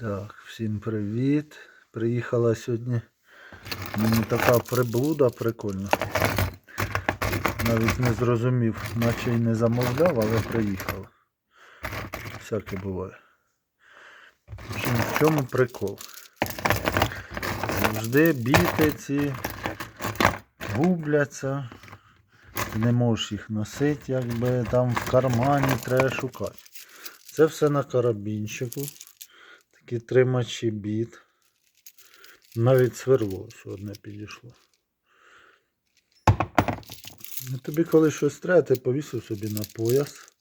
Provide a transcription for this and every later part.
Так, всім привіт. Приїхала сьогодні. Мені така приблуда прикольна. Навіть не зрозумів, наче й не замовляв, але приїхала. Всяке буває. В чому прикол? Завжди біти ці губляться. Не можеш їх носити, якби там в кармані треба шукати. Це все на карабінчику. Такі тримачі біт. Навіть сверло ось одне підійшло. Тобі коли щось треба, ти повісив собі на пояс.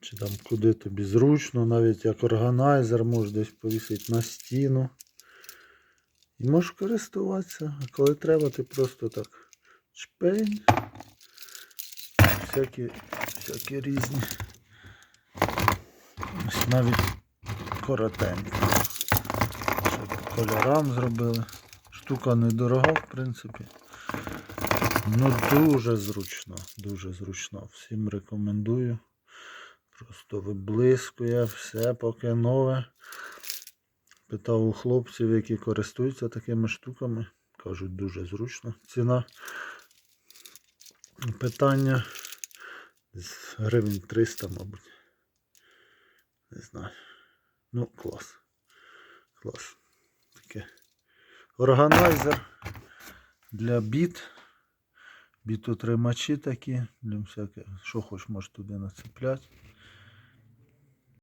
Чи там куди тобі зручно, навіть як органайзер можеш десь повісити на стіну. І можеш користуватися. А коли треба, ти просто так чпень. Всякі, всякі різні. Ось навіть коротенько. Ще кольорам зробили. Штука недорога, в принципі. Ну дуже зручно, дуже зручно. Всім рекомендую. Просто виблискує все поки нове. Питав у хлопців, які користуються такими штуками. Кажуть, дуже зручно. Ціна питання з гривень 300, мабуть. Не знаю. Ну, клас. Клас. Таке. Органайзер для біт. Бітотримачі такі. Для всяке, що хоч можеш туди нацепляти.